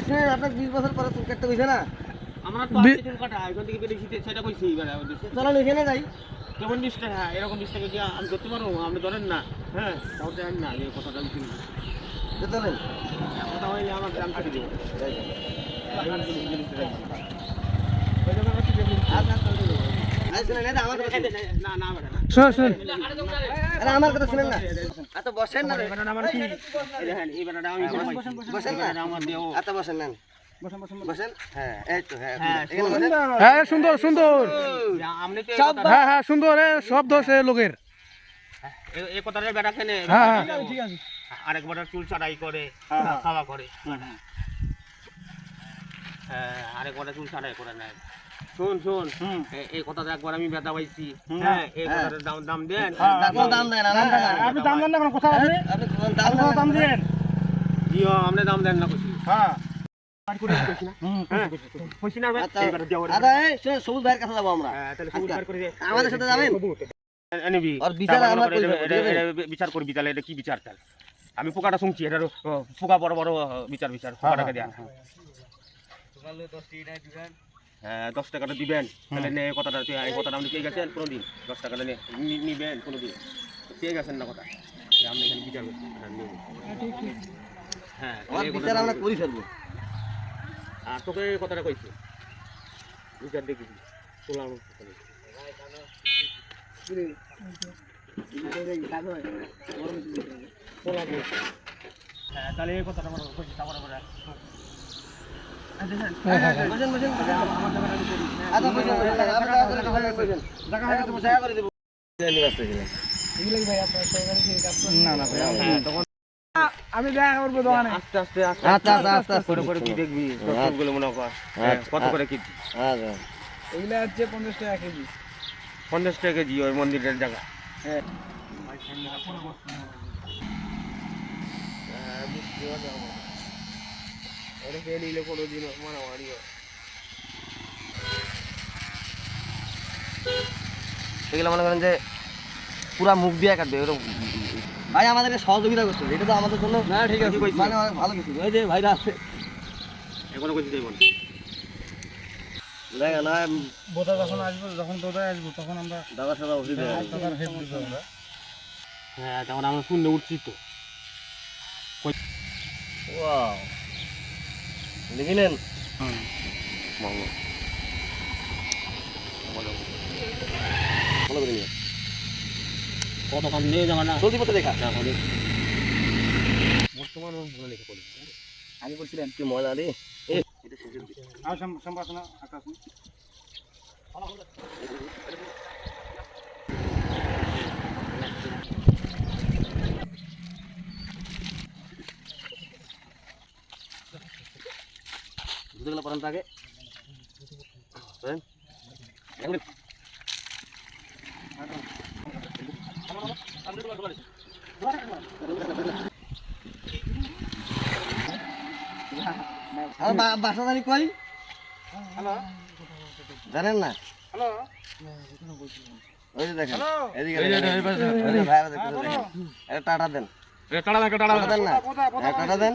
শুনেন আপনার বিশ বছর পরে চুল কাটতে হয়েছে না? আমরা তো বি- আজকে চুল কাটা এখান থেকে বেরিয়ে শীতে সেটা কইছি এবারে আমাদের চলেন ওইখানে যাই। কেমন নিষ্ঠা হ্যাঁ এরকম আমি ধরতে পারব? আপনি ধরেন না। হ্যাঁ তাও জানেন না কথাটা আমি শুনি তো চলেন। কথা হইলে আমার গ্রাম ছেড়ে দেবো শুনেন এটা আমার কথা শুনেন। না। আচ্ছা বসেন না। না। হ্যাঁ এই তো হ্যাঁ হ্যাঁ, হ্যাঁ সুন্দর সুন্দর। হ্যাঁ হ্যাঁ সুন্দর সব দোষ লোকের। এই- এই কেনে। আরেক চুল চড়াই করে খাওয়া করে। হ্যাঁ নেয়। শুন শুন। এই কথাটা একবার আমি ব্যথা পাইছি। হ্যাঁ এই হ্যাঁ। কথাটার দাম দাম দেন। দাম দেন না দাম দেন। না। আপনি দাম দেন না কোনো কথা আপনি দাম দেন না। দাম দেন। জিও আপনি দাম দেন না কইছি। হ্যাঁ। কইছি না। ভাই? এইবার দেওয়ার এই শুনেন সবুজ ভাইয়ের কাছে যাব আমরা। হ্যাঁ, তাহলে সবুজ বার করে দে। আমাদের সাথে যাবেন? বিচার এটা- করব, এটা- বুঝলেন? এটা বিচার করবি তাহলে এটা কি বিচার তাহলে? আমি পোকাটা শুনছি এটার পোকা বড় বড় বিচার বিচার পোকাটাকে দেয়া। হ্যাঁ দশ টাকাটা দিবেন। তাহলে নে এই কথাটা তুই- এই কথাটা আপনি পেয়ে গেছেন কোনোদিন দশ টাকাটা নিবেন কোনোদিন। পেয়ে গেছেন না কথা? আপনি এখানে বিচার হ্যাঁ, নেব। হ্যাঁ বিচার আমরা করে ফেলব। আর তোকে এই কথাটা কইছি। বিচার দেখি তোলা। হ্যাঁ তাহলে এই কথাটা আমার কইছি তারপরে আমি দেখা করব দোকানে আস্তে আস্তে আস্তে আচ্ছা আচ্ছা আস্তে আস্তে করে কি দেখবি গুলো মনে কর হ্যাঁ, কত করে কি আচ্ছা এগুলো হচ্ছে পঞ্চাশ টাকা কেজি পঞ্চাশ টাকা কেজি ওই মন্দিরের জায়গা হ্যাঁ এগুলো মনে করেন যে পুরা মুখ দিয়ে কাটবে এরকম ভাই আমাদেরকে সহযোগিতা করছে এটা তো আমাদের জন্য না, ঠিক আছে। মানে অনেক ভালো কিছু। ওই যে ভাইরা আছে। এখনও কিছু দেবো দেখা না বোধা যখন আসব যখন বোধা আসব তখন আমরা দাদা সাদা তখন আমরা হ্যাঁ তখন আমরা শূন্য উঠছি তো। ওয়াও দেখিলেন ভালো করে নিয়ে যাবা না? জলদি পথে দেখা বর্তমান লেখা করি আগে করছিলেন কি মজা রে? আর সম্ভাষণা আকাশ। জুতোগুলো পরান আগে। কই? জানেন না? হ্যালো। ওই যে দেখেন এদিকে ভাইরা দেখতেছে। এটা টাটা দেন। টাটা দেন না? কোথা কোথা হ্যাঁ, টাটা দেন।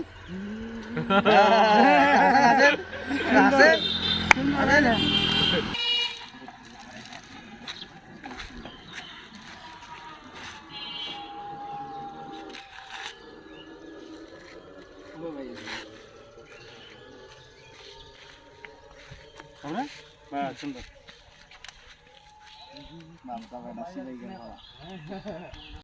সুন্দর বাবা বাবা নাসি গেল